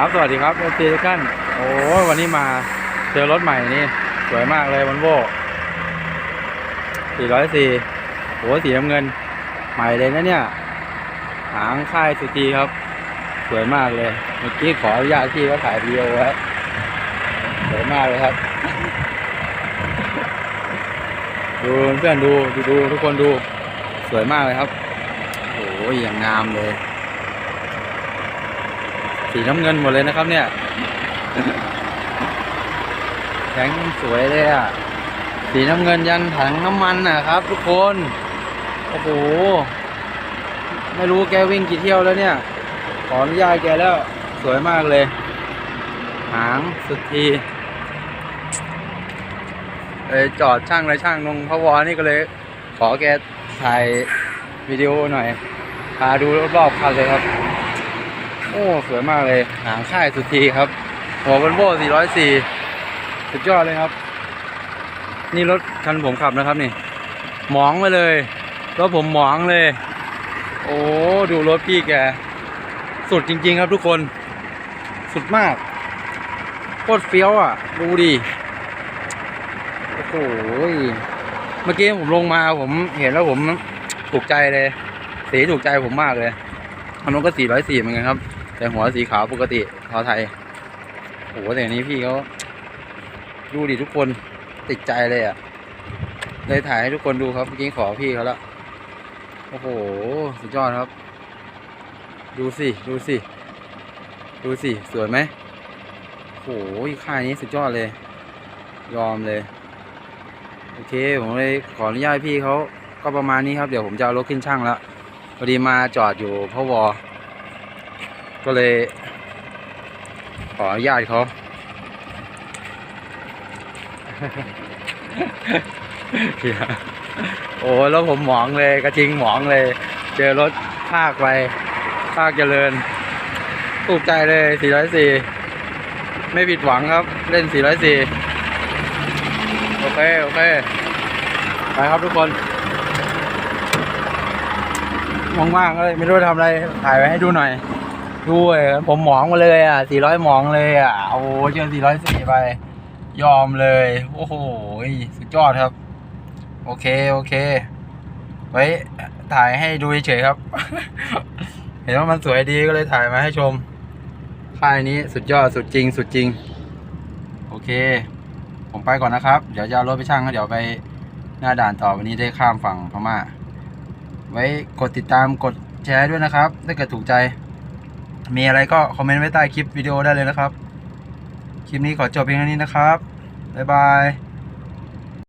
ครับสวัสดีครับเอฟซีทุกท่านโอ้วันนี้มาเจอรถใหม่นี่ สวยมากเลยวันโว่404โอ้สีน้ำเงิน ใหม่เลยนะเนี่ย หางค่ายสุจีครับ สวยมากเลย เมื่อกี้ขออนุญาตที่เขาถ่ายวีดีโอไว้สวยมากเลยครับ ดูเพื่อนดูดูดูทุกคนดู สวยมากเลยครับ โอ้ยอย่างงามเลย สีน้ำเงินหมดเลยนะครับเนี่ยแข็งสวยเลยอะ สีน้ำเงินยันถังน้ำมันนะครับ ทุกคน โอ้โห ไม่รู้แกวิ่งกี่เที่ยวแล้วเนี่ย ขออนุญาตแกแล้ว สวยมากเลย หางสุดทีเอยจอดช่างเลยช่างตรงพะวอนี่ก็เลย ขอแกถ่ายวิดีโอหน่อยพาดูรอบๆคันเลยครับ โอ้สวยมากเลยหางค่ายสุดทีครับ หัววันโบ้404 สุดยอดเลยครับ นี่รถคันผมขับนะครับนี่ หมองไปเลยรถผมหมองเลย โอ้ดูรถพี่แก สุดจริง ๆ ครับทุกคน สุดมากโคตรเฟี้ยวอะ ดูดิโอ้โหเมื่อกี้ผมลงมาผมเห็นแล้วผมถูกใจเลย สีถูกใจผมมากเลยอันนู้นก็สี่ร้อยสี่เหมือนกันครับ แต่หัวสีขาวปกติทาไทยโอ้โหแต่อันนี้พี่เขาดูดิทุกคนติดใจเลยอะเลยถ่ายให้ทุกคนดูครับเมื่อกี้ขอพี่เขาแล้วโอ้โหสุดยอดครับ ดูสิดูสิดูสิสวยไหมโอ้โหค่ายนี้สุดยอดเลย ยอมเลย โอเค ผมเลยขออนุญาตพี่เขาก็ประมาณนี้ครับ เดี๋ยวผมจะเอารถขึ้นช่างแล้วพอดีมาจอดอยู่พะวอ ก็เลย ขออนุญาตเขาเหี้ยโอ้แล้วผมหมองเลยกระทิงหมองเลย เจอรถภาคไปภาคเจริญถูกใจเลย 404 ไม่ผิดหวังครับ เล่น 404 โอเค โอเค ไปครับทุกคนว่างๆก็เลยไม่รู้จะทำอะไร ถ่ายไว้ให้ดูหน่อย ดูเอ้ยผมหมองมาเลยอะ400หมองเลยอะโอ้โหเจอ404ไป ยอมเลย โอ้โหสุดยอดครับ โอเคโอเค ไว้ถ่ายให้ดูเฉยครับ เห็นว่ามันสวยดีก็เลยถ่ายมาให้ชมค่ายนี้สุดยอดสุดจริง สุดจริง โอเค ผมไปก่อนนะครับ เดี๋ยวจะเอารถไปช่างแล้วเดี๋ยวไปหน้าด่านต่อวันนี้ได้ข้ามฝั่งพม่า ไว้กดติดตามกดแชร์ด้วยนะครับ ถ้าเกิดถูกใจ มีอะไรก็คอมเมนต์ไว้ใต้คลิปวิดีโอได้เลยนะครับ คลิปนี้ขอจบเพียงเท่านี้นะครับ บ๊ายบาย